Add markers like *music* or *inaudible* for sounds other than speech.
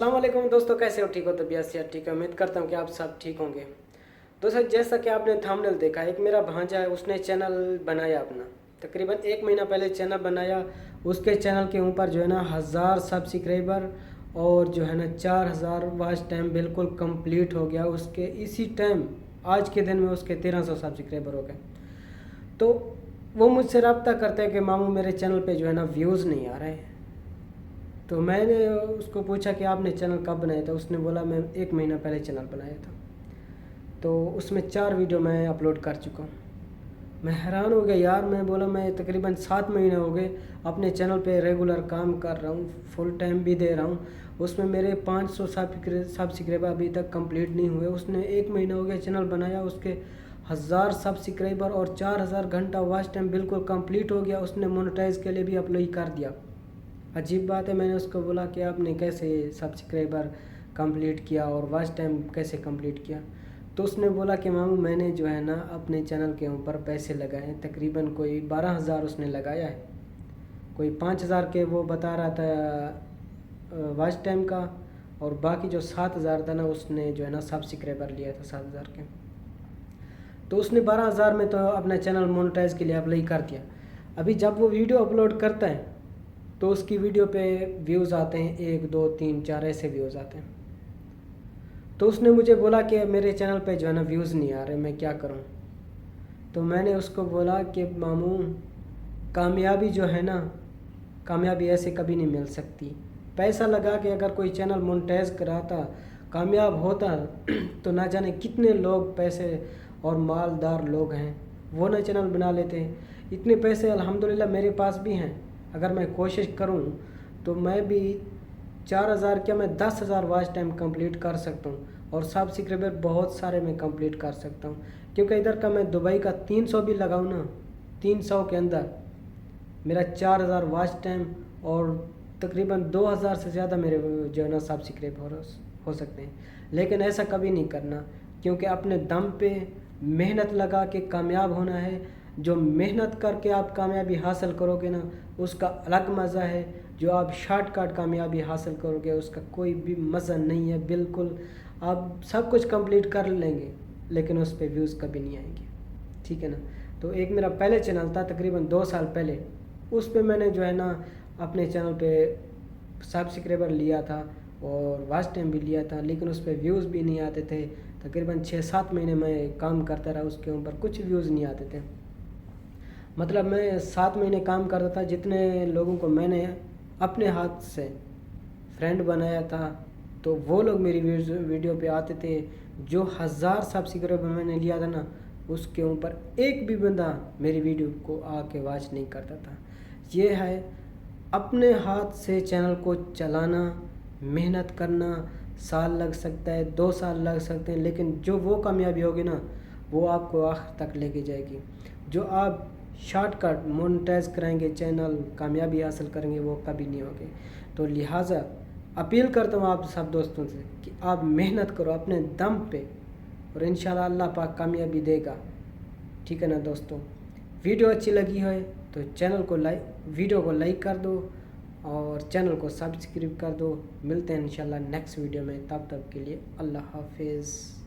अल्लाम दोस्तों, कैसे हो? ठीक हो? तबीयत से ठीक है। उम्मीद करता हूँ कि आप सब ठीक होंगे। दोस्तों, जैसा कि आपने थंबनेल देखा, एक मेरा भांजा है, उसने चैनल बनाया अपना। तकरीबन एक महीना पहले चैनल बनाया। उसके चैनल के ऊपर जो है ना, हज़ार सब्सक्राइबर और जो है ना, चार हज़ार वाच टाइम बिल्कुल कंप्लीट हो गया। उसके इसी टाइम आज के दिन में उसके तेरह सौ सब्सक्राइबर हो गए। तो वो मुझसे रबता करते हैं कि मामू मेरे चैनल पर जो है ना व्यूज़ नहीं आ रहे तो मैंने उसको पूछा कि आपने चैनल कब बनाया था? उसने बोला, मैं एक महीना पहले चैनल बनाया था। तो उसमें चार वीडियो मैं अपलोड कर चुका हूँ। मैं हैरान हो गया, यार, मैं बोला, मैं तकरीबन सात महीने हो गए अपने चैनल पे रेगुलर काम कर रहा हूँ, फुल टाइम भी दे रहा हूँ। उसमें मेरे 500 सौ सब्सक्राइबर अभी तक कंप्लीट नहीं हुए। उसने एक महीना हो गया चैनल बनाया, उसके हज़ार सब्सक्राइबर और चार हज़ार घंटा वॉच टाइम बिल्कुल कंप्लीट हो गया। उसने मोनेटाइज के लिए भी अप्लाई कर दिया। अजीब बात है, मैंने उसको बोला कि आपने कैसे सब्सक्राइबर कंप्लीट किया और वॉच टाइम कैसे कंप्लीट किया? तो उसने बोला कि मामू, मैंने जो है ना, अपने चैनल के ऊपर पैसे लगाए, तकरीबन कोई बारह हज़ार उसने लगाया है। कोई पाँच हज़ार के वो बता रहा था वॉच टाइम का, और बाकी जो सात हज़ार था ना, उसने जो है ना सब्सक्राइबर लिया था सात हज़ार के। तो उसने बारह हज़ार में तो अपना चैनल मोनेटाइज के लिए अप्लाई कर दिया। अभी जब वो वीडियो अपलोड करता है तो उसकी वीडियो पे व्यूज़ आते हैं, एक, दो, तीन, चार ऐसे व्यूज़ आते हैं। तो उसने मुझे बोला कि मेरे चैनल पे जो है ना व्यूज़ नहीं आ रहे, मैं क्या करूँ? तो मैंने उसको बोला कि, मामू, कामयाबी जो है ना, कामयाबी ऐसे कभी नहीं मिल सकती। पैसा लगा के अगर कोई चैनल मोनटाइज कराता, कामयाब होता *clears throat* तो ना जाने कितने लोग पैसे और मालदार लोग हैं। वो ना चैनल बना लेते। इतने पैसे, अल्हम्दुलिल्लाह, मेरे पास भी हैं। अगर मैं कोशिश करूँ तो मैं भी चार हज़ार क्या मैं दस हज़ार वॉच टाइम कंप्लीट कर सकता हूँ और सब्सक्राइबर बहुत सारे मैं कंप्लीट कर सकता हूँ। क्योंकि इधर का मैं दुबई का तीन सौ भी लगाऊँ ना, तीन सौ के अंदर मेरा चार हज़ार वॉच टाइम और तकरीबन दो हज़ार से ज़्यादा मेरे जो है ना सब्सक्राइबर हो सकते हैं। लेकिन ऐसा कभी नहीं करना, क्योंकि अपने दम पे मेहनत लगा के कामयाब होना है जो मेहनत करके आप कामयाबी हासिल करोगे ना, उसका अलग मज़ा है। जो आप शॉर्टकट कामयाबी हासिल करोगे, उसका कोई भी मज़ा नहीं है, बिल्कुल। आप सब कुछ कंप्लीट कर लेंगे, लेकिन उस पर व्यूज़ कभी नहीं आएँगे। ठीक है ना? तो एक मेरा पहले चैनल था, तकरीबन दो साल पहले। उस पर मैंने जो है ना, अपने चैनल पे सब्सक्राइबर लिया था और वास्ट टाइम भी लिया था, लेकिन उस पर व्यूज़ भी नहीं आते थे। तकरीबन छः सात महीने मैं काम करता रहा, उसके ऊपर कुछ व्यूज़ नहीं आते थे। मतलब मैं सात महीने काम करता था, जितने लोगों को मैंने अपने हाथ से फ्रेंड बनाया था तो वो लोग मेरी वीडियो पे आते थे। जो हज़ार सब्सक्राइबर मैंने लिया था ना, उसके ऊपर एक भी बंदा मेरी वीडियो को आके वॉच नहीं करता था। ये है, अपने हाथ से चैनल को चलाना, मेहनत करना, साल लग सकता है, दो साल लग सकते हैं, लेकिन जो वो कामयाबी होगी ना, वो आपको आखिर तक लेके जाएगी। जो आप शॉर्टकट मोनिटाइज कराएँगे चैनल कामयाबी हासिल करेंगे, वो कभी नहीं होगी। तो लिहाजा अपील करता हूँ आप सब दोस्तों से कि आप मेहनत करो अपने दम पे और इन अल्लाह पाक कामयाबी देगा। ठीक है ना दोस्तों? वीडियो अच्छी लगी है तो चैनल को लाइक वीडियो को लाइक कर दो और चैनल को सब्सक्राइब कर दो। मिलते हैं इंशाल्लाह नेक्स्ट वीडियो में। तब तक के लिए अल्लाह हाफिज़।